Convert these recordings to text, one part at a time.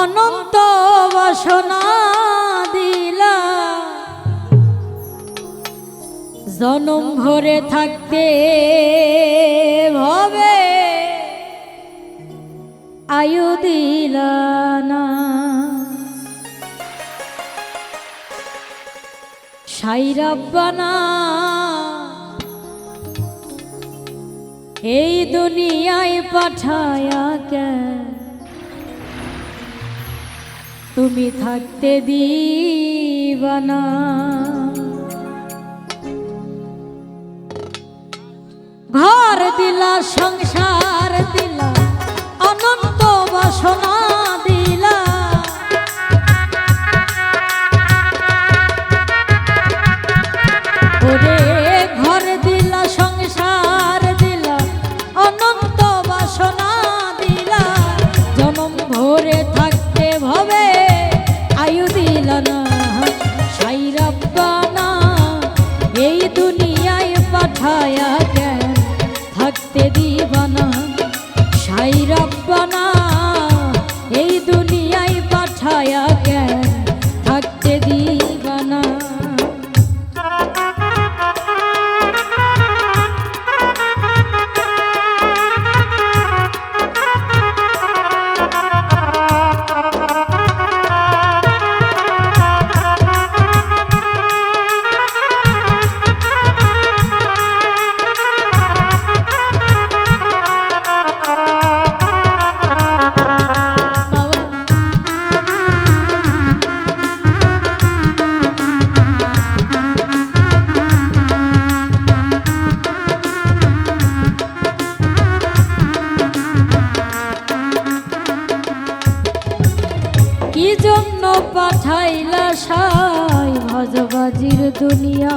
অনন্ত বাসনা দিলা। জনম ভরে থাকতে ভবে আয়ু দিলা না। সাইরাব্বানা এই দুনিয়ায় পাঠায়া কেন? তুমি থাকতে দিবানা। ঘর দিলা সংসার দিলা অনন্ত বাসনা। পাঠায়া কেন? থাকতে দিবানা সাইরাব্বানা এই দুনিয়ায় পাঠায়া কেন? থাকতে দিবানা পাঠাইলা সাই ভজবাজির দুনিয়া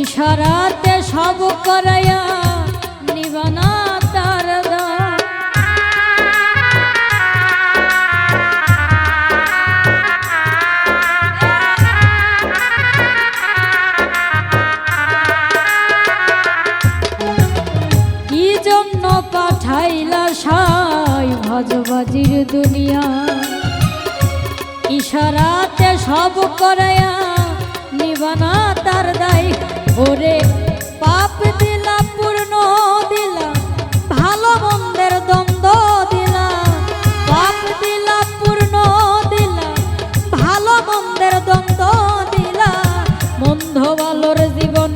ইশারাতে সব করাইয়া নিবানা তার। কি জন্য পাঠাইলা সাই ভজবাজির দুনিয়া ইশারাতে সব করায়া নিবানা তার দায়। ওরে পাপ দিলা, পূর্ণ দিলা, ভালো মন্দের দ্বন্দ্ব দিলা। পাপ দিলা, পূর্ণ দিলা, ভালো মন্দের দ্বন্দ্ব দিলা। মন্দ ভালোর জীবন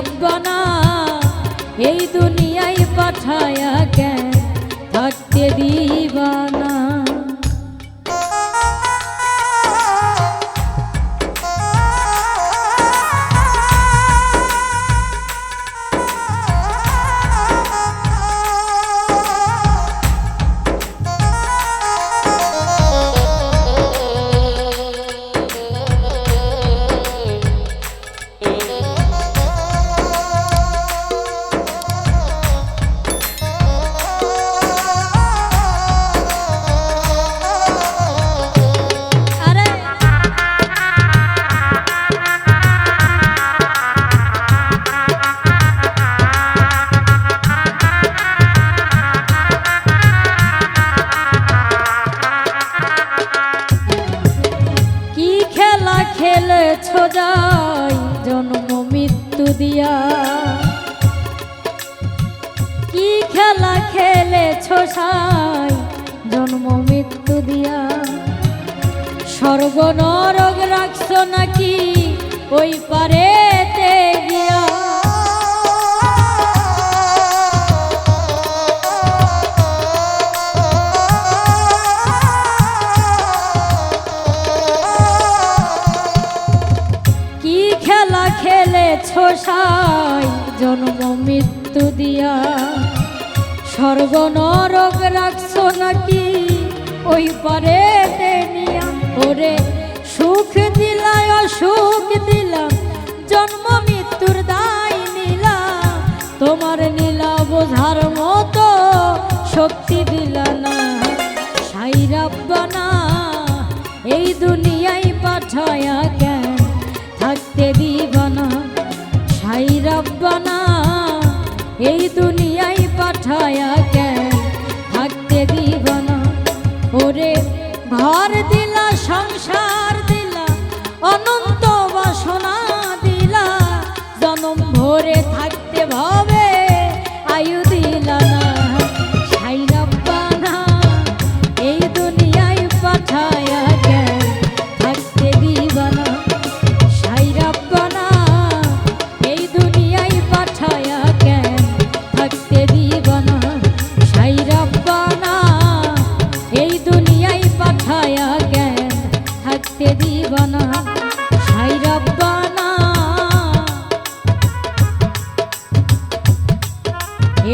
সাইরাব্বানা এই দুনিয়ায় পাঠায়া কেন? থাকতে দিবানা দিয়া। কি খেলা খেলেছ সাই? জন্ম মৃত্যু দিয়া। স্বর্গ নরক রাখছ নাকি? ওই পারেতে সাই জন্ম মৃত্যু দিয়া। স্বর্গ নরক রাখছ নাকি? ওই পারে নিয়া ওরে সুখ দিলায় অসুখ দিলাম। জন্ম মৃত্যুর দায় নিলা তোমার নীলা বোঝার মতো শক্তি দিলা না। সাইরাব্বানা এই দুনিয়ায় পাঠ পাঠায়া কেন? থাকতে সাই রব্বানা এই দুনিয়ায় পাঠায়া কেন? থাকতে দিবানা। ওরে ঘর দিলা সংসার দিলা অনন্ত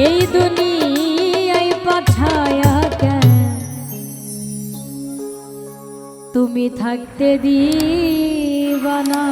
এই দুনিয়ায় পাঠায়া কেন? তুমি থাকতে দিবানা।